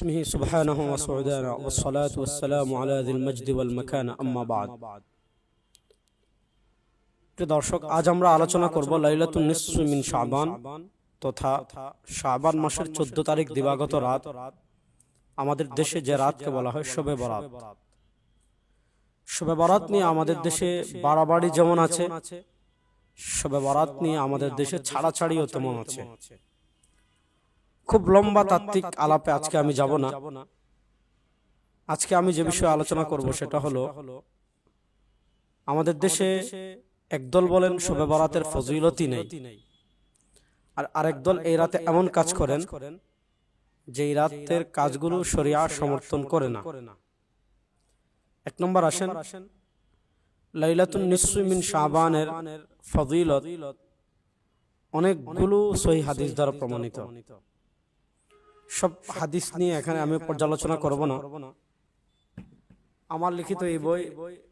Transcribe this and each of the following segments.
اسمه سبحانه وسعدانا والصلاة والسلام على ذي المجد والمكان أما بعد প্রিয় দর্শক আজ আমরা আলোচনা করব লাইলাতুন নিসফি মিন শাবান তথা শাবান মাসের চোদ্দ তারিখ দিবাগত রাত আমাদের দেশে যে রাতকে বলা হয় শবে বরাত শবে বরাত নিয়ে আমাদের দেশে বাড়াবাড়ি যেমন আছে শবে বরাত নিয়ে আমাদের দেশে ছাড়াছাড়িও তেমন আছে খুব লম্বা তাত্ত্বিক আলাপে আজকে আমি যাব না। আজকে আমি যে বিষয়ে আলোচনা করব সেটা হলো আমাদের দেশে একদল বলেন শবে বরাতের ফজিলতই নেই। আর আরেক দল এই রাতে এমন কাজ করেন যে এই রাতের কাজগুলো শরিয়া সমর্থন করে না। এক নম্বর আসেন লাইলাতুন নিসমিন শাবানের ফজিলত। অনেকগুলো সহি হাদিস দ্বারা প্রমাণিত। সব হাদিস নিয়ে এখানে আমি পর্যালোচনা করব না। আমার লিখিত এই বই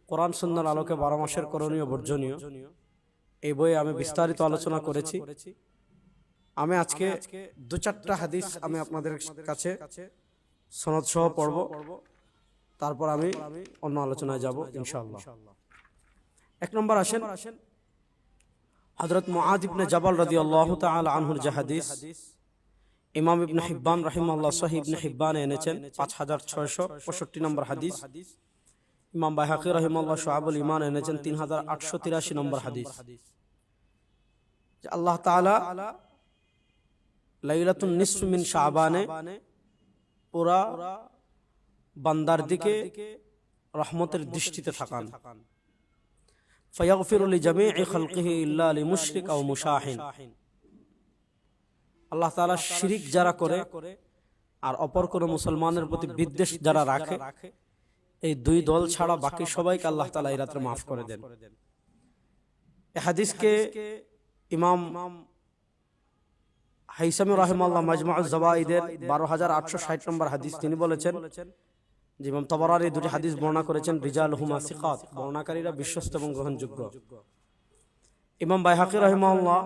কোরআন সুন্দর আলোকে বারো মাসের করণীয় বর্জনীয়। এই বইয়ে আমি বিস্তারিত আলোচনা করেছি। আমি আজকে দু চারটা হাদিস আমি আপনাদের কাছে সনদ সহ পড়ব। তারপর আমি অন্য আলোচনায় যাব ইনশাআল্লাহ। এক নম্বর আসেন হযরত মুআদ ইবনে জাবাল রাদিয়াল্লাহু তাআলা আনহুর যে হাদিস। ইমাম ইবনে হিব্বান রাহিমাহুল্লাহ সহিহ ইবনে হিব্বান এনেছেন 5665 নম্বর হাদিস। ইমাম বাইহাকি রাহিমাহুল্লাহ শুআবুল ঈমান এনেছেন 3883 নম্বর হাদিস। যে আল্লাহ তাআলা লাইলাতুন নিসফ মিন শাবানে পুরা বান্দার দিকে রহমতের দৃষ্টিতে থাকান। ফায়াগফিরু লিজামিই খালকিহি ইল্লা লিমুশরিক আও মুশাহিন। আল্লাহ তালা শিরিক যারা করে আর অপর কোন মুসলমানের প্রতি বিদ্বেষ যারা রাখে, এই দুই দল ছাড়া বাকি সবাইকে আল্লাহ তাআলা এই রাত্রে মাফ করে দেন। হাদিসকে ইমাম হাইসামি রাহিমাল্লাহ মাজমাউজ জাওয়াইদের বারো হাজার আটশো ষাট নম্বর হাদিস তিনি বলেছেন যে ইমাম তবরার এই দুটি হাদিস বর্ণনা করেছেন রিজাল হুমা সিকাত বর্ণাকারীরা বিশ্বস্ত এবং গ্রহণযোগ্য। ইমাম বাইহাকি রহমাল্লাহ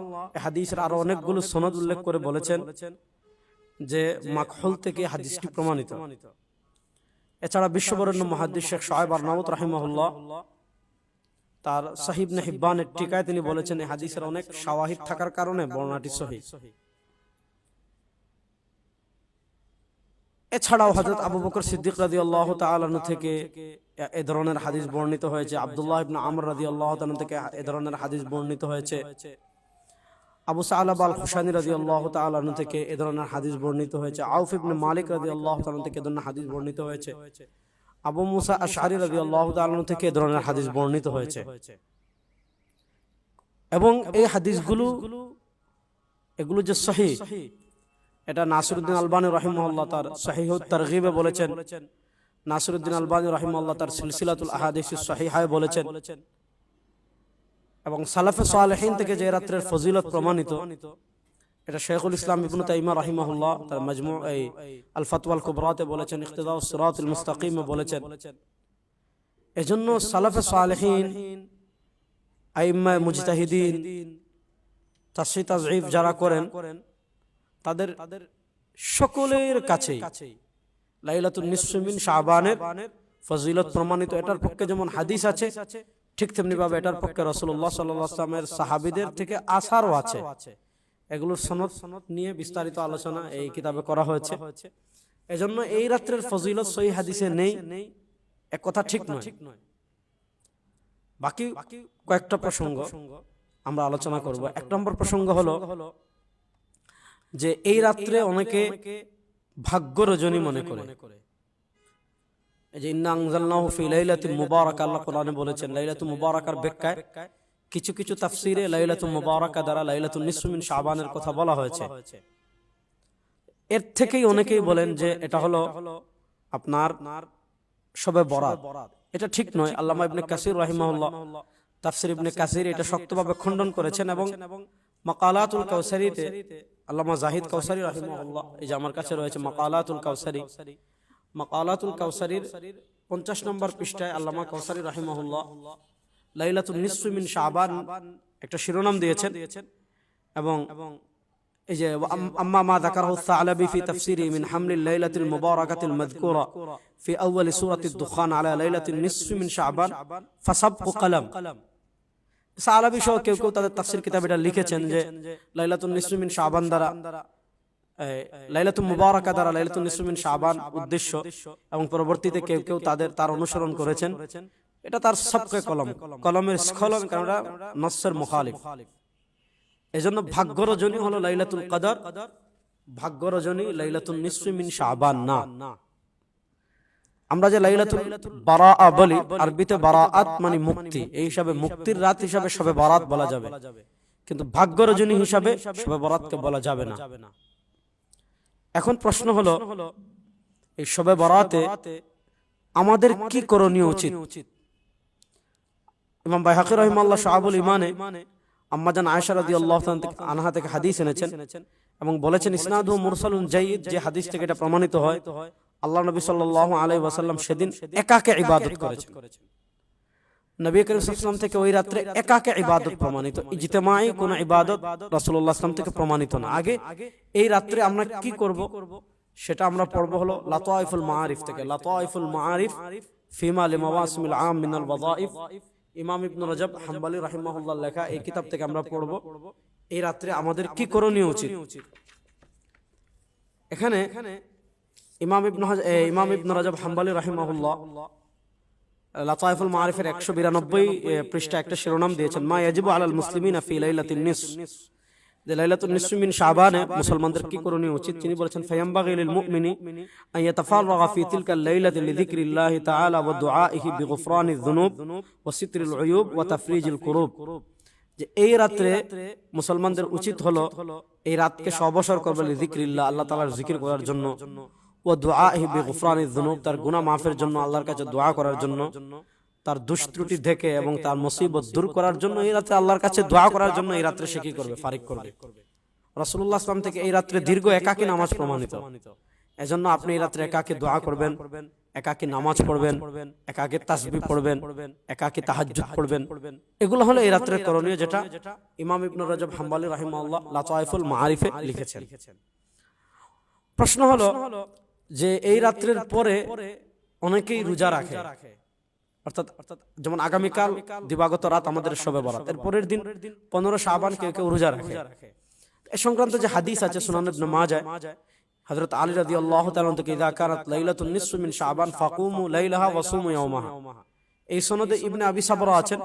হাদিসের আরও অনেকগুলো সনদ উল্লেখ করে বলেছেন যে মাখল থেকে হাদিসটি প্রমাণিত। এছাড়া বিশ্ববরণ্য মহাদিস শেখ সাহেব আরনামত রাহিমাহুল্লাহ তার সাহিব নেহিব্বানের টিকায় তিনি বলেছেন হাদিসের অনেক সাওয়াহিদ থাকার কারণে বর্ণাটি সহি। এছাড়াও হজরত আবু বকর সিদ্দিক রাজি আল্লাহ তালু থেকে এ ধরনের হাদিস বর্ণিত হয়েছে। আবদুল্লাহ ইবনা আমর রাজি আল্লাহ তালু থেকে এ ধরনের হাদিস বর্ণিত হয়েছে। আবু সালাব আল হুসানি রাজি আল্লাহ তালু থেকে এ ধরনের হাদিস বর্ণিত হয়েছে। আউফ ইবনে মালিক রাজি আল্লাহ তালু থেকে এ ধরনের হাদিস বর্ণিত হয়েছে। আবু মুসা আশারি রাজি আল্লাহ তালু থেকে এ ধরনের হাদিস বর্ণিত হয়েছে। এবং এই হাদিসগুলো, এগুলো যে সহি এটা নাসিরুদ্দিন আলবানী রহিমল্লাহ তার সাহিহ তারগিবে বলেছেন। নাসিরুদ্দিন আলবানী রহিমল্লাহ তার সিলসিলাতুল আহাদিস সাহিহায় বলেছেন। এবং সালাফে সালেহিন থেকে যে রাত্রের ফজিলত প্রমাণিত, এটা শেখুল ইসলাম ইবনু তাইমা রাহিমাহুল্লাহ তার মজমু এই আল ফাতওয়াল কুবরাতে বলেছেন ইখতিদাউ সিরাতুল মুস্তাকিমে বলেছেন। এজন্য সালাফে সালেহিন আইম্মা মুজতাহিদিন তাসি তাজঈফ যারা করেন তাদের সকলের কাছে লাইলাতুল নিসমিন শাবানের ফজিলত প্রমাণিত এটার পক্ষে যেমন হাদিস আছে ঠিক তেমনি ভাবে এটার পক্ষে রসুল্লাহ সাল্লামের সাহাবিদের থেকে আসারও আছে। এগুলোর সনদ সনদ নিয়ে বিস্তারিত আলোচনা এই কিতাবে করা হয়েছে। এজন্য এই রাত্রের ফজিলত সহি হাদিসে নেই। এক কথা ঠিক নয়। বাকি কয়েকটা প্রসঙ্গ আমরা আলোচনা করব। এক নম্বর প্রসঙ্গ হলো যে এই রাত্রে অনেকে ভাগ্য রজনী মনে করে। যে আল্লাহ কোরআনে বলেছেন কিছু কিছু তাফসিরে দ্বারা শাবানের কথা বলা হয়েছে। এর থেকেই অনেকেই বলেন যে এটা হলো আপনার সবে বরাত। এটা ঠিক নয়, আল্লামা ইবনে কাসির রাহিমাহুল্লাহ তাফসির ইবনে কাসির এটা শক্তভাবে খণ্ডন করেছেন এবং মাকালাতুল কৌসারিতে আল্লামা জাহিদ কৌসারি রাহিমুল্লাহ এই যে আমার কাছে রয়েছে মাকালাতুল কৌসারি মাকালাতুল কৌসারির পঞ্চাশ নম্বর পৃষ্ঠায় আল্লামা কৌসারি রাহিমহুল্লাহ লাইলাতুল নিসুমিন শাহবান একটা শিরোনাম দিয়েছেন এবং এবং এই যে আম্মা মা দাকার যাকারাহু সালাবি ফি তাফসিরি মিন হামলিল লাইলাতিল মুবারাকাতিল মাযকুরা ফি আউয়াল সূরাতিদ দুখান আলা লাইলাতিন নিসফি মিন শাবান ফাসাবকু কলম। সালাবি সহ কেউ কেউ তাদের তাফসির কিতাব এটা লিখেছেন যে লাইলাতুন নিসফি মিন শাবান দ্বারা লাইলাতুল মুবারাকা দ্বারা লাইলাতুন নিসফি মিন উদ্দেশ্য এবং পরবর্তীতে কেউ কেউ তাদের তার অনুসরণ করেছেন। এটা তার সবকে কলম কলমের স্খলন কারণ নসের মুখালিফ। এজন্য ভাগ্য রজনী হলো লাইলাতুল কদর। ভাগ্য রজনী লাইলাতুল নিসফি মিন শাবান না। আমরা যে লাইলাতুল বারাআ বলি, আরবিতে বারাআত মানে মুক্তি। এই হিসাবে মুক্তির রাত হিসাবে সবে বারাত বলা যাবে। কিন্তু ভাগ্য রজনী হিসাবে সবে বরাতকে বলা যাবে না। এখন প্রশ্ন হলো, এই সবে বরাতে আমাদের কি করণীয় উচিত? ইমাম বাইহাকি রহিমাল্লাহ শাহাবুল ইমানে আম্মাজান আয়েশা রাদিয়াল্লাহু তাআলা থেকে আনহা থেকে হাদিস এনেছেন এবং বলেছেন ইসনাদু মুরসালুন জাইদ যে হাদিস থেকে এটা প্রমাণিত হয়। আল্লাহ নবী সাল্লাল্লাহু আলাইহি ওয়াসাল্লাম সেদিন একাকে ইবাদত করেছেন। নবী করিম থেকে ওই রাত্রে একাকে ইবাদত প্রমাণিত। ইজতিমাই কোন ইবাদত রাসূলুল্লাহ সাল্লাম থেকে প্রমাণিত না। আগে এই রাত্রে আমরা কি করব? সেটা আমরা পড়ব হলো লাতাইফুল মাআরিফ থেকে। লাতাইফুল মাআরিফ ফিমা লিমাওয়াসিমিল আম মিনাল ওয়াযাইফ ইমাম ইবনে রজব হাম্বলি রাহিমাহুল্লাহ লেখা এই কিতাব থেকে আমরা পড়ব। এই রাত্রে আমাদের কি করণীয় উচিত? এখানে ইমাম ইবনে ইমাম ইবনে রজব হাম্বলি রাহিমাহুল্লাহ, লাতাইফুল মারিফের একশো বিরানব্বই পৃষ্ঠা একটা শিরোনাম দিয়েছেন, মা ইয়াজিবু আলাল মুসলিমিন ফি লাইলাতিন নিস। যে লাইলাতুন মিন শাবানে, মুসলমানদের কি করণীয় উচিত? তিনি বলেছেন, ফায়ামবাগি লিল মুমিনি আন ইয়াতাফাররাগা ফি তিলকা লাইলাতি লিযিকরিল্লাহি তাআলা ওয়া দুআইহি বিগফরানিয যুনুব ওয়া সিতরিল উয়ুব ওয়া তাফরিজিল কুরুব। যে এই রাত্রে মুসলমানদের উচিত হলো, এই রাতকে সবসর করবে লিযিকরিল্লাহ, আল্লাহ তাআলার জিকির করার জন্য। ও বিগফরানিয যুনুব তার গুনাহ মাফের জন্য আল্লাহর কাছে দোয়া করার জন্য তার দুষ্ত্রুটি দেখে এবং তার মুসিবত দূর করার জন্য এই রাতে আল্লাহর কাছে দোয়া করার জন্য এই রাত্রে সে কি করবে ফারিক করবে। রাসূলুল্লাহ আসলাম থেকে এই রাত্রে দীর্ঘ একাকী নামাজ প্রমাণিত। এজন্য আপনি এই রাত্রে একাকী দোয়া করবেন একাকী নামাজ পড়বেন একাকী তাসবি পড়বেন একাকী তাহাজ্জুদ পড়বেন। এগুলো হলো এই রাত্রে করণীয় যেটা ইমাম ইবনে রজব হাম্বলি রাহিমাহুল্লাহ লাতাইফুল মাআরিফে লিখেছেন প্রশ্ন হলো যে এই রাত্রের পরে অনেকেই রোজা রাখে। অর্থাৎ যেমন আগামীকাল দিবাগত রাত আমাদের সবে বরাত এর পরের দিন পনেরো শাবান কেউ কেউ রোজা রাখে। এ সংক্রান্ত যে হাদিস আছে মাজাহ হযরত আলী রাদিয়াল্লাহু তাআলা থেকে ইদা কানাত লাইলাতুন নিসফু মিন শাবান ফাকুমু লাইলাহা ইয়াওমাহা এই সনদে ইবনে আবি সাবরা আছেন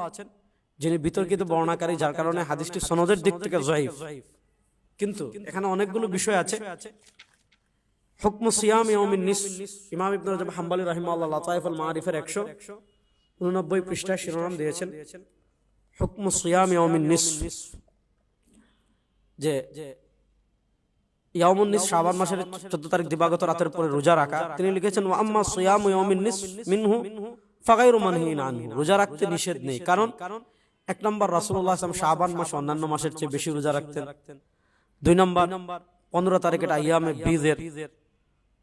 যিনি বিতর্কিত বর্ণাকারী যার কারণে হাদিসটি সনদের দিক থেকে জয়ীফ। কিন্তু এখানে অনেকগুলো বিষয় আছে। হুকম সিয়াম ইয়াউমিন নিস। ইমাম ইবনে রজব হাম্বলি রাহিমাহুল্লাহ লাতাইফুল মারিফের 189 পৃষ্ঠায় শিরোনাম দিয়েছেন, হুকম সিয়াম ইয়াউমিন নিস। যে ইয়াউমুন নিস শাবান মাসের 14 তারিখ দিবাগত রাতের পরে রোজা রাখা। তিনি লিখেছেন মিনহু রোজা রাখতে নিষেধ নেই, কারণ এক নম্বর আলাইহি শাবান মাস অন্যান্য মাসের চেয়ে বেশি রোজা রাখতেন। দুই নম্বর, পনেরো তারিখ এটা বীজের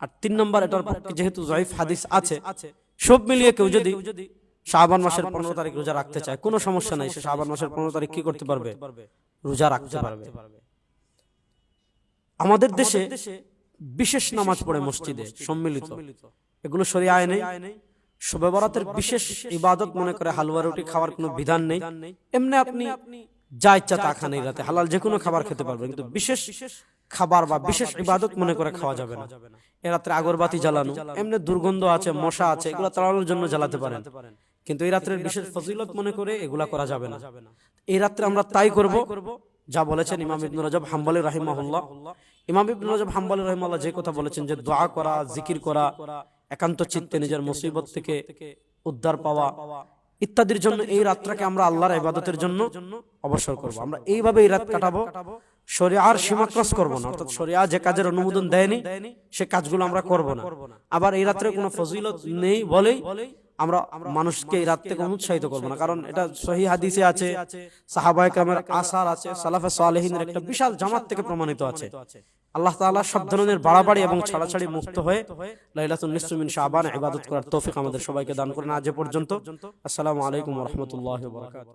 আর তিন নম্বর এটার পক্ষে যেহেতু জয়ীফ হাদিস আছে সব মিলিয়ে কেউ যদি শাবান মাসের পনেরো তারিখ রোজা রাখতে চায় কোনো সমস্যা নাই সে শাবান মাসের পনেরো তারিখ কি করতে পারবে? রোজা রাখতে পারবে। আমাদের দেশে বিশেষ নামাজ পড়ে মসজিদে সম্মিলিত। এগুলো সরিয়ে আয় নেই। শবে বরাতের বিশেষ ইবাদত মনে করে হালুয়া রুটি খাওয়ার কোনো বিধান নেই। এমনি আপনি যা ইচ্ছা তা খান এই রাতে হালাল যে কোনো খাবার খেতে পারবেন কিন্তু বিশেষ বিশেষ খাবার বা বিশেষ ইবাদত মনে করে খাওয়া যাবে না। এ রাত্রে আগরবাতি জ্বালানো এমনি দুর্গন্ধ আছে মশা আছে এগুলো তাড়ানোর জন্য জ্বালাতে পারেন। কিন্তু এই রাত্রের বিশেষ ফজিলত মনে করে এগুলা করা যাবে না। এই রাত্রে আমরা তাই করব যা বলেছেন ইমাম ইবনে রজব হাম্বলি রাহিমাহুল্লাহ। ইমাম ইবনে রজব হাম্বলি রাহিমাহুল্লাহ যে কথা বলেছেন যে দোয়া করা জিকির করা একান্ত চিত্তে নিজের মুসিবত থেকে উদ্ধার পাওয়া ইত্যাদির জন্য এই রাতটাকে আমরা আল্লাহর ইবাদতের জন্য অবসর করব। আমরা এইভাবে এই রাত কাটাবো। শরিয়ার সীমা ক্রস করব না, অর্থাৎ শরিয়া যে কাজের অনুমোদন দেয়নি, সে কাজগুলো আমরা করব না। আবার এই রাত্রে কোনো ফজিলত নেই বলেই আমরা মানুষকে এই রাত থেকে অনুৎসাহিত করব না, কারণ এটা সহি হাদিসে আছে, সাহাবায়ে কেরামের আসার আছে, সালাফে সালেহিনের একটা বিশাল জামাত থেকে প্রমাণিত আছে। আল্লাহ তাআলা সব ধরনের বাড়াবাড়ি এবং ছাড়াছাড়ি মুক্ত হয়ে লাইলাতুন নিসফ মিন শাবান ইবাদত করার তৌফিক আমাদের সবাইকে দান করেন আজ পর্যন্ত। আসসালামু আলাইকুম ওয়া রাহমাতুল্লাহি ওয়া বারাকাতুহু।